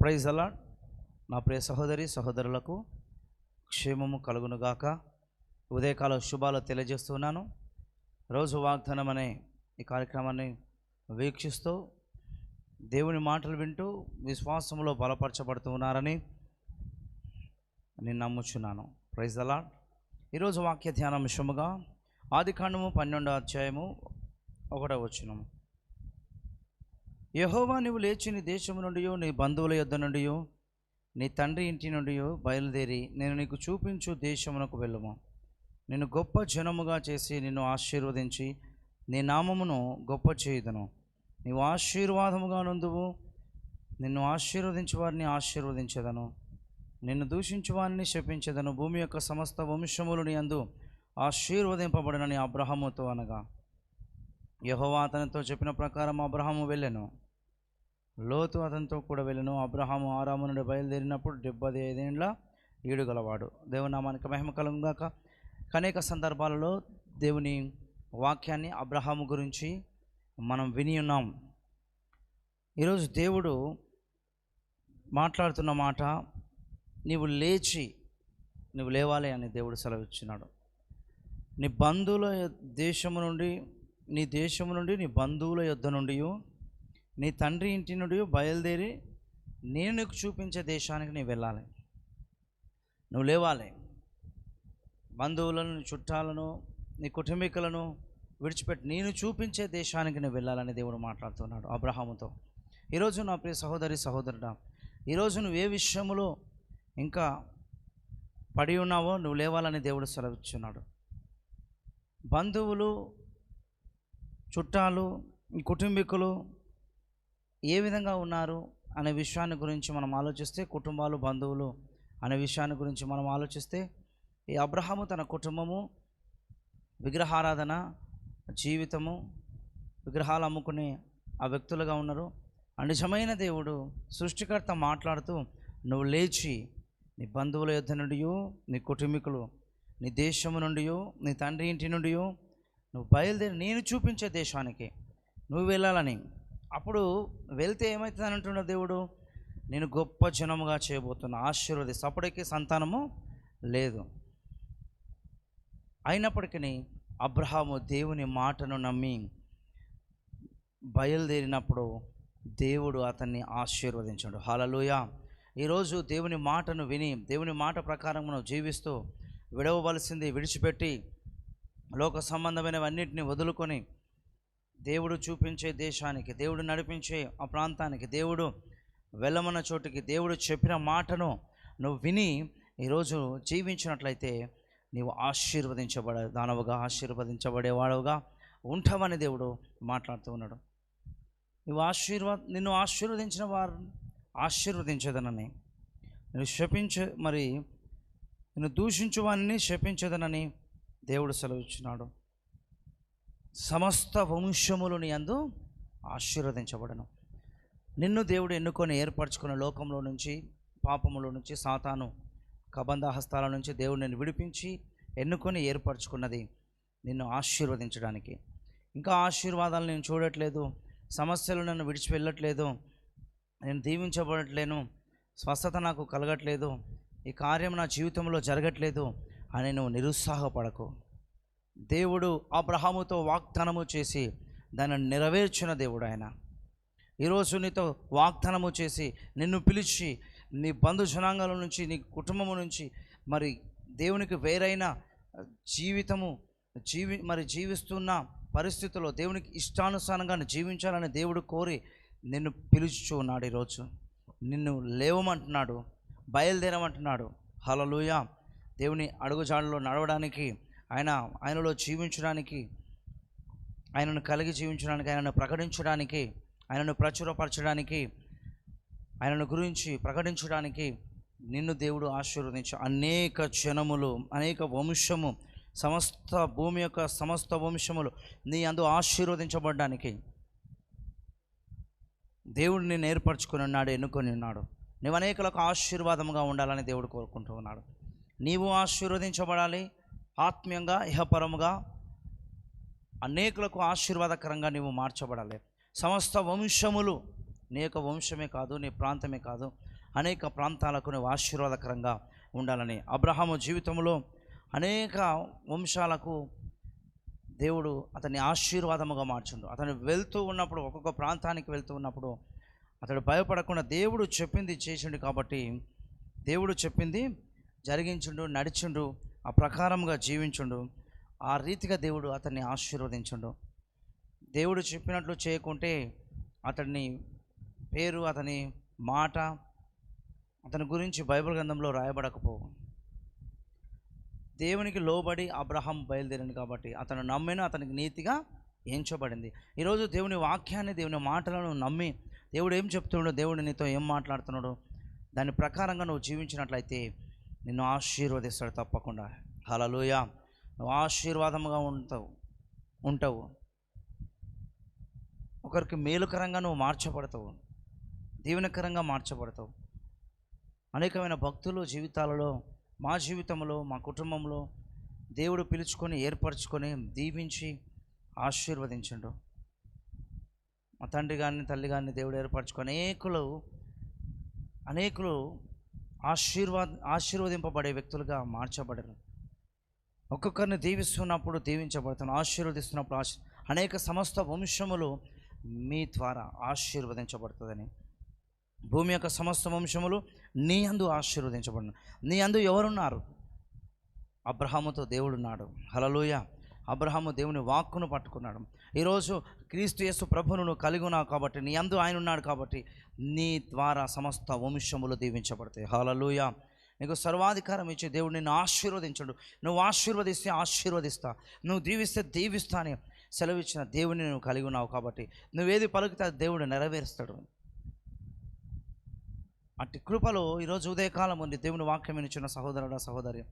Praise అలా నా ప్రియ సహోదరి సహోదరులకు క్షేమము కలుగునుగాక ఉదయకాల శుభాలు తెలియజేస్తున్నాను రోజు వాగ్దానం అనే ఈ కార్యక్రమాన్ని వీక్షిస్తూ దేవుని మాటలు వింటూ విశ్వాసంలో బలపరచబడుతున్నారని నేను నమ్ముచున్నాను. ప్రైజ్ అలా ఈరోజు వాక్య ధ్యానం విషయముగా ఆది కాండము పన్నెండో అధ్యాయము ఒకటో వచ్చినము యహోవా నువ్వు లేచి నీ దేశము నుండి నీ బంధువుల యొద్ద నుండి నీ తండ్రి ఇంటి నుండి బయలుదేరి నేను నీకు చూపించు దేశమునకు వెళ్ళము. నిన్ను గొప్ప జనముగా చేసి నిన్ను ఆశీర్వదించి నీ నామమును గొప్ప చేయుదును. నీవు ఆశీర్వాదముగా నుందువు నిన్ను ఆశీర్వదించు వారిని ఆశీర్వదించదను. నిన్ను దూషించు వారిని శపించదను. భూమి యొక్క సమస్త వంశములు అందు ఆశీర్వదింపబడనని అబ్రహముతో అనగా. యహోవా అతనితో చెప్పిన ప్రకారం అబ్రహాము వెళ్ళాను. లోతు అతనితో కూడా వెళ్ళను. అబ్రహాము ఆరాము నుండి బయలుదేరినప్పుడు డెబ్బై ఐదేండ్ల ఈడుగలవాడు దేవుని నామానికి మహిమ కలుగుగాక అనేక సందర్భాలలో దేవుని వాక్యాన్ని అబ్రహాము గురించి మనం విని ఉన్నాం. ఈరోజు దేవుడు మాట్లాడుతున్న మాట నీవు లేచి నువ్వు లేవాలి అని దేవుడు సెలవిచ్చినాడు. నీ బంధువుల దేశము నుండి నీ దేశము నుండి నీ బంధువుల యుద్ధ నుండి నీ తండ్రి ఇంటి నుండి బయలుదేరి నేను నీకు చూపించే దేశానికి నీ వెళ్ళాలి. నువ్వు లేవాలి. బంధువులను నీ చుట్టాలను నీ కుటుంబీకులను విడిచిపెట్టి నేను చూపించే దేశానికి నువ్వు వెళ్ళాలని దేవుడు మాట్లాడుతున్నాడు అబ్రహాముతో. ఈరోజు నా ప్రియ సహోదరి సహోదరుడా ఈరోజు నువ్వు ఏ విషయంలో ఇంకా పడి ఉన్నావో నువ్వు లేవాలని దేవుడు సెలవిచ్చున్నాడు. బంధువులు చుట్టాలు కుటుంబీకులు ఏ విధంగా ఉన్నారు అనే విషయాన్ని గురించి మనం ఆలోచిస్తే కుటుంబాలు బంధువులు అనే విషయాన్ని గురించి మనం ఆలోచిస్తే ఈ అబ్రహాము తన కుటుంబము విగ్రహారాధన జీవితము విగ్రహాలు అమ్ముకునే ఆ వ్యక్తులుగా ఉన్నారు. ఆ నిజమైన దేవుడు సృష్టికర్త మాట్లాడుతూ నువ్వు లేచి నీ బంధువుల యుద్ధ నుండియో నీ కుటుంబీకులు నీ దేశము నుండియో నీ తండ్రి ఇంటి నుండియో నువ్వు బయలుదేరి నేను చూపించే దేశానికి నువ్వు వెళ్ళాలని. అప్పుడు వెళ్తే ఏమవుతుంది అంటున్న దేవుడు? నేను గొప్ప జనముగా చేయబోతున్నా ఆశీర్వదిస్తా. అప్పటికి సంతానము లేదు. అయినప్పటికీ అబ్రహాము దేవుని మాటను నమ్మి బయలుదేరినప్పుడు దేవుడు అతన్ని ఆశీర్వదించాడు. హాలలోయ ఈరోజు దేవుని మాటను విని దేవుని మాట ప్రకారం మనం జీవిస్తూ విడవవలసింది విడిచిపెట్టి లోక సంబంధమైనవన్నిటిని వదులుకొని దేవుడు చూపించే దేశానికి దేవుడు నడిపించే ఆ ప్రాంతానికి దేవుడు వెళ్ళమన్న చోటుకి దేవుడు చెప్పిన మాటను నువ్వు విని ఈరోజు జీవించినట్లయితే నీవు ఆశీర్వదించబడే దానవుగా ఆశీర్వదించబడేవాడవుగా ఉంటావని దేవుడు మాట్లాడుతూ ఉన్నాడు. నువ్వు ఆశీర్వాద నిన్ను ఆశీర్వదించిన వారు ఆశీర్వదించదనని నువ్వు శపించ మరి నిన్ను దూషించు వారిని శపించదనని దేవుడు సెలవిచ్చినాడు. సమస్త వంశములని అందు ఆశీర్వదించబడను. నిన్ను దేవుడు ఎన్నుకొని ఏర్పరచుకున్న లోకంలో నుంచి పాపములో నుంచి సాతాను కబంధ హస్తాల నుంచి దేవుడు నిన్ను విడిపించి ఎన్నుకొని ఏర్పరచుకున్నది నిన్ను ఆశీర్వదించడానికి. ఇంకా ఆశీర్వాదాలు నేను చూడట్లేదు సమస్యలు నన్ను విడిచి వెళ్ళట్లేదు నేను దీవించబడట్లేను స్వస్థత నాకు కలగట్లేదు ఈ కార్యం నా జీవితంలో జరగట్లేదు అని నువ్వు నిరుత్సాహపడకు. దేవుడు అబ్రహాముతో వాగ్దానము చేసి దాన్ని నెరవేర్చిన దేవుడు ఆయన. ఈరోజు నీతో వాగ్దానము చేసి నిన్ను పిలిచి నీ బంధు జనాంగాల నుంచి నీ కుటుంబము నుంచి మరి దేవునికి వేరైన జీవితము జీవి మరి జీవిస్తున్న పరిస్థితుల్లో దేవునికి ఇష్టానుసారంగా జీవించాలని దేవుడు కోరి నిన్ను పిలుచు ఉన్నాడు ఈరోజు. నిన్ను లేవమంటున్నాడు బయలుదేరమంటున్నాడు. హలలుయా దేవుని అడుగుజాడలో నడవడానికి ఆయన ఆయనలో జీవించడానికి ఆయనను కలిగి జీవించడానికి ఆయనను ప్రకటించడానికి ఆయనను ప్రచురపరచడానికి ఆయనను గురించి ప్రకటించడానికి నిన్ను దేవుడు ఆశీర్వదించు. అనేక జనములు అనేక వంశము సమస్త భూమి యొక్క సమస్త వంశములు నీ అందు ఆశీర్వదించబడడానికి దేవుడు నేను ఏర్పరచుకుని ఉన్నాడు ఎన్నుకొని ఉన్నాడు. నువ్వు అనేకులకు ఆశీర్వాదముగా ఉండాలని దేవుడు కోరుకుంటూ ఉన్నాడు. నీవు ఆశీర్వదించబడాలి. ఆత్మీయంగా ఇహపరముగా అనేకులకు ఆశీర్వాదకరంగా నీవు మార్చబడాలి. సమస్త వంశములు నీ యొక్క వంశమే కాదు నీ ప్రాంతమే కాదు అనేక ప్రాంతాలకు నువ్వు ఆశీర్వాదకరంగా ఉండాలని. అబ్రహాము జీవితంలో అనేక వంశాలకు దేవుడు అతన్ని ఆశీర్వాదముగా మార్చుండు. అతను వెళ్తూ ఉన్నప్పుడు ఒక్కొక్క ప్రాంతానికి వెళ్తూ ఉన్నప్పుడు అతడు భయపడకుండా దేవుడు చెప్పింది చేసిండు కాబట్టి దేవుడు చెప్పింది జరిగించుండు నడిచిండు ఆ ప్రకారంగా జీవించుండు ఆ రీతిగా దేవుడు అతన్ని ఆశీర్వదించుండు. దేవుడు చెప్పినట్లు చేయకుంటే అతడిని పేరు అతని మాట అతని గురించి బైబిల్ గ్రంథంలో రాయబడకపోవు. దేవునికి లోబడి అబ్రహం బయలుదేరింది కాబట్టి అతను నమ్మిన అతనికి నీతిగా ఎంచబడింది. ఈరోజు దేవుని వాక్యాన్ని దేవుని మాటలను నమ్మి దేవుడు ఏం చెప్తున్నాడో దేవుడు నీతో ఏం మాట్లాడుతున్నాడో దాని ప్రకారంగా నువ్వు జీవించినట్లయితే నిన్ను ఆశీర్వదిస్తాడు తప్పకుండా. హలలుయ నువ్వు ఆశీర్వాదముగా ఉంటావు ఉంటావు. ఒకరికి మేలుకరంగా నువ్వు మార్చబడతావు. దీవెనకరంగా మార్చబడతావు. అనేకమైన భక్తులు జీవితాలలో మా జీవితంలో మా కుటుంబంలో దేవుడు పిలుచుకొని ఏర్పరచుకొని దీవించి ఆశీర్వదించండు. మా తండ్రి కానీ తల్లి కానీ దేవుడు ఏర్పరచుకొని అనేకులు అనేకులు ఆశీర్వాద ఆశీర్వదింపబడే వ్యక్తులుగా మార్చబడరు. ఒక్కొక్కరిని దీవిస్తున్నప్పుడు దీవించబడుతున్న ఆశీర్వదిస్తున్నప్పుడు ఆశ అనేక సమస్త వంశములు మీ ద్వారా ఆశీర్వదించబడుతుందని. భూమి యొక్క సమస్త వంశములు నీ అందు ఆశీర్వదించబడిన. నీ అందు ఎవరున్నారు? అబ్రహాముతో దేవుడున్నాడు. హలలోయ అబ్రహాము దేవుని వాక్కును పట్టుకున్నాడు. ఈరోజు క్రీస్తు యేసు ప్రభును నువ్వు కలిగి ఉన్నావు కాబట్టి నీ అందు ఆయన ఉన్నాడు కాబట్టి నీ ద్వారా సమస్త వంశములు దీవించబడతాయి. హలలోయ నీకు సర్వాధికారం ఇచ్చి దేవుడు నిన్ను ఆశీర్వదించడు. నువ్వు ఆశీర్వదిస్తే ఆశీర్వదిస్తా. నువ్వు దీవిస్తే దీవిస్తా అని సెలవిచ్చిన దేవుని నువ్వు కలిగి ఉన్నావు కాబట్టి నువ్వేది పలుకుతా దేవుడు నెరవేరుస్తాడు. అట్టి కృపలో ఈరోజు ఉదయకాలం ఉంది దేవుని వాక్యం చిన్న సహోదరుడ సహోదరి.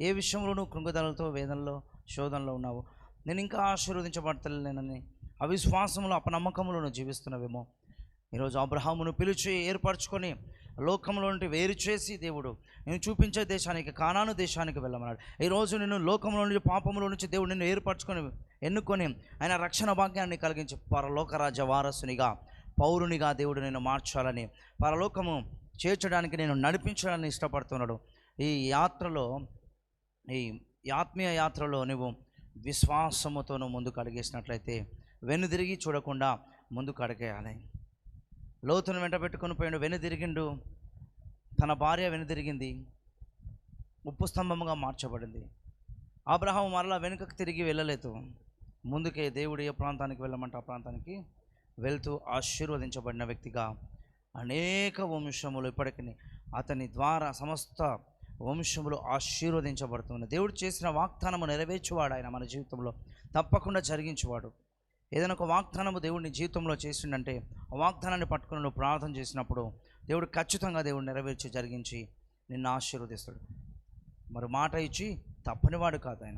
ఏ విషయంలో నువ్వు కృంగుదలతో వేదనలో శోధనలో ఉన్నావు. నేను ఇంకా ఆశీర్వదించబడతలేనని అవిశ్వాసంలో అపనమ్మకంలో నువ్వు జీవిస్తున్నావేమో. ఈరోజు అబ్రహామును పిలిచి ఏర్పరచుకొని లోకంలో నుండి వేరు చేసి దేవుడు నేను చూపించే దేశానికి కానాను దేశానికి వెళ్ళమన్నాడు. ఈరోజు నేను లోకంలో నుంచి పాపంలో నుంచి దేవుడు నిన్ను ఏర్పరచుకొని ఎన్నుకొని ఆయన రక్షణ భాగ్యాన్ని కలిగించి పరలోక రాజ్య వారసునిగా పౌరునిగా దేవుడు నేను మార్చాలని పరలోకము చేర్చడానికి నేను నడిపించడానికి ఇష్టపడుతున్నాడు. ఈ యాత్రలో ఈ ఆత్మీయ యాత్రలో నువ్వు విశ్వాసముతో నువ్వు ముందుకు అడిగేసినట్లయితే వెనుదిరిగి చూడకుండా ముందుకు అడిగేయాలి లోతును వెంట పెట్టుకుని పోయిండు వెనుదిరిగిండు తన భార్య వెనుదిరిగింది ఉప్పు స్తంభముగా మార్చబడింది. అబ్రహాం మరలా వెనుకకు తిరిగి వెళ్ళలేదు. ముందుకే దేవుడు ఏ ప్రాంతానికి వెళ్ళమంటే ఆ ప్రాంతానికి వెళ్తూ ఆశీర్వదించబడిన వ్యక్తిగా అనేక వంశములు ఇప్పటికీ అతని ద్వారా సమస్త వంశములు ఆశీర్వదించబడుతున్నాయి దేవుడు చేసిన వాగ్దానము నెరవేర్చేవాడు ఆయన మన జీవితంలో. తప్పకుండా జరిగించేవాడు. ఏదైనా ఒక వాగ్దానము దేవుడిని జీవితంలో చేసిండంటే ఆ వాగ్దానాన్ని పట్టుకుని నువ్వు ప్రార్థన చేసినప్పుడు దేవుడు ఖచ్చితంగా దేవుడు నెరవేర్చి జరిగించి నిన్ను ఆశీర్వదిస్తాడు. మరి మాట ఇచ్చి తప్పనివాడు కాదు ఆయన.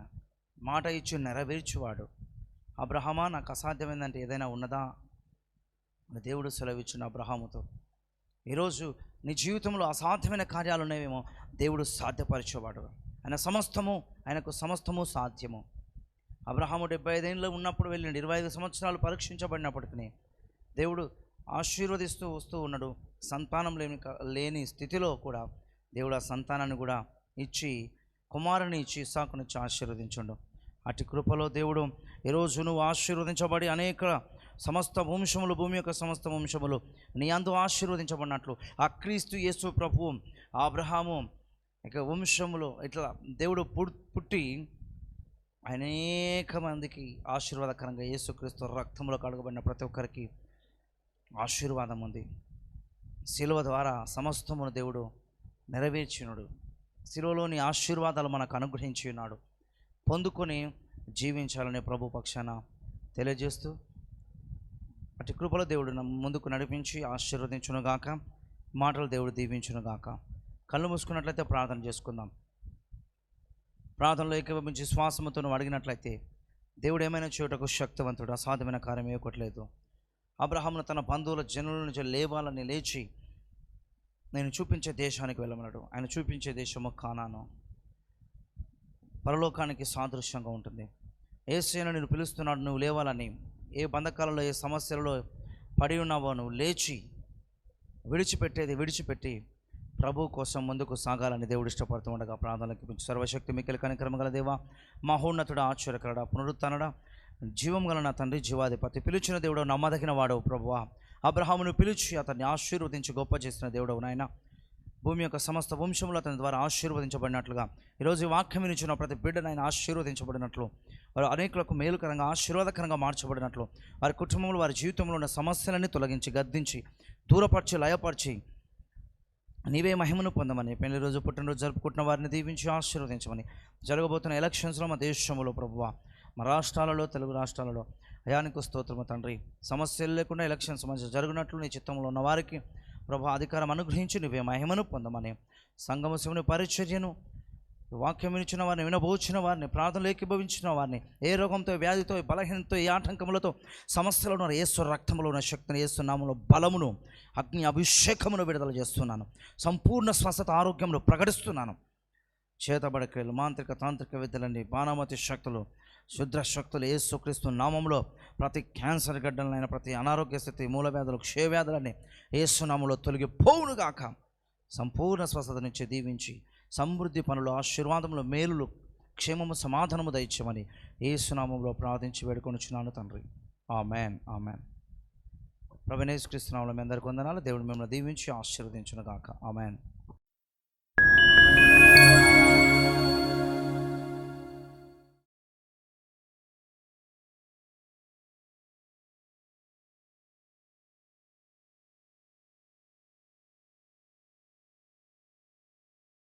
మాట ఇచ్చి నెరవేర్చువాడు. అబ్రహమా నాకు అసాధ్యమైందంటే ఏదైనా ఉన్నదా? దేవుడు సెలవిచ్చిన అబ్రహాముతో. ఈరోజు నీ జీవితంలో అసాధ్యమైన కార్యాలు ఉన్నాయేమో దేవుడు సాధ్యపరిచేవాడు ఆయన సమస్తము ఆయనకు సమస్తము సాధ్యము. అబ్రహాము డెబ్బై ఐదేళ్ళు ఉన్నప్పుడు వెళ్ళిండు ఇరవై ఐదు సంవత్సరాలు పరీక్షించబడినప్పటికీ దేవుడు ఆశీర్వదిస్తూ వస్తూ ఉన్నాడు. సంతానం లేని లేని స్థితిలో కూడా దేవుడు ఆ సంతానాన్ని కూడా ఇచ్చి కుమారుని ఇచ్చి ఇస్సాకునిచ్చి ఆశీర్వదించండు. అటు కృపలో దేవుడు ఈరోజు నువ్వు ఆశీర్వదించబడి అనేక సమస్త వంశములు భూమి యొక్క సమస్త వంశములు నీ అందు ఆశీర్వదించబడినట్లు. ఆ క్రీస్తు యేసు ప్రభు అబ్రహాము ఇక వంశములు ఇట్లా దేవుడు పుట్టి అనేక మందికి ఆశీర్వాదకరంగా యేసుక్రీస్తు రక్తంలో కడగబడిన ప్రతి ఒక్కరికి ఆశీర్వాదం ఉంది. శిలువ ద్వారా సమస్తమును దేవుడు నెరవేర్చినడు. శిలువలోని ఆశీర్వాదాలు మనకు అనుగ్రహించి ఉన్నాడు పొందుకొని జీవించాలని ప్రభు పక్షాన తెలియజేస్తూ అటు కృపలో దేవుడు ముందుకు నడిపించి ఆశీర్వదించునుగాక మాటలు దేవుడు దీవించునుగాక. కళ్ళు మూసుకున్నట్లయితే ప్రార్థన చేసుకుందాం. ప్రార్థనలో ఏకీభవించి శ్వాసముతో నువ్వు అడిగినట్లయితే దేవుడు ఏమైనా చోటకు శక్తివంతుడు అసాధ్యమైన కార్యం ఇవ్వకట్లేదు అబ్రహామును తన బంధువుల జనుల నుంచి లేవాలని లేచి నేను చూపించే దేశానికి వెళ్ళమన్నాడు. ఆయన చూపించే దేశము కానాను. పరలోకానికి సాదృశ్యంగా ఉంటుంది. ఏసైనా నేను పిలుస్తున్నాడు నువ్వు లేవాలని ఏ బంధకాలలో ఏ సమస్యలలో పడి ఉన్నావో నువ్వు లేచి విడిచిపెట్టేది విడిచిపెట్టి ప్రభు కోసం ముందుకు సాగాలని దేవుడు ఇష్టపడుతూ ఉండగా ప్రార్థనలకు పిలిచి సర్వశక్తి మిక్కలు కనికరమ గల దేవ మహోన్నతుడు ఆశ్చర్యకరడ పునరుత్నడ జీవం గల నా తండ్రి జీవాధిపతి పిలిచిన దేవుడు నమ్మదగిన వాడు ప్రభువా. అబ్రహామును పిలిచి అతన్ని ఆశీర్వదించి గొప్ప చేసిన దేవుడవు నాయన. భూమి యొక్క సమస్త వంశములు అతని ద్వారా ఆశీర్వదించబడినట్లుగా ఈరోజు వాక్యం వినిచిన ప్రతి బిడ్డను ఆయన ఆశీర్వదించబడినట్లు వారు అనేకులకు మేలుకరంగా ఆశీర్వాదకరంగా మార్చబడినట్లు వారి కుటుంబంలో వారి జీవితంలో ఉన్న సమస్యలన్నీ తొలగించి గద్దించి దూరపరిచి లయపరిచి నీవే మహిమను పొందమని పెళ్ళి రోజు పుట్టినరోజు జరుపుకుంటున్న వారిని దీవించి ఆశీర్వదించమని జరగబోతున్న ఎలక్షన్స్లో మా దేశంలో ప్రభువ మా రాష్ట్రాలలో తెలుగు రాష్ట్రాలలో అయానికి స్తోత్రము తండ్రి. సమస్యలు లేకుండా ఎలక్షన్స్ మధ్య జరిగినట్లు నీ చిత్తంలో ఉన్న వారికి ప్రభు అధికారం అనుగ్రహించి నువ్వే మహిమను పొందమని సంగమ శివుని పరిచర్యను వాక్యం వినిచిన వారిని వినబోచిన వారిని ప్రార్థనలు ఏకీభవించిన వారిని ఏ రోగంతో వ్యాధితో బలహీనతో ఏ ఆటంకములతో ఉన్న ఏసు రక్తంలో ఉన్న శక్తిని ఏసు బలమును అగ్ని అభిషేకమును విడుదల చేస్తున్నాను. సంపూర్ణ స్వస్థత ఆరోగ్యంలో ప్రకటిస్తున్నాను. చేతబడక్రియలు మాంత్రిక తాంత్రిక విద్యలన్నీ బాణామతి శక్తులు శుద్ర శక్తులు ఏసుక్రీస్తు నామంలో ప్రతి క్యాన్సర్ గడ్డలైన ప్రతి అనారోగ్య స్థితి మూలవ్యాధులు క్షయవ్యాధులన్నీ ఏసునామంలో తొలగిపోవునుగాక. సంపూర్ణ స్వస్థత నుంచి దీవించి సమృద్ధి పనులు ఆశీర్వాదములు మేలులు క్షేమము సమాధానము దయచేయమని ఏసునామంలో ప్రార్థించి వేడుకొనుచున్నాను తండ్రి. ఆ మ్యాన్ ఆ మ్యాన్ ఆమెన్. ప్రవీణేశ్వరిస్తున్నాములు మీ అందరికీ వందనాలు. దేవుడు మిమ్మల్ని దీవించి ఆశీర్వదించునుగాక. మ్యాన్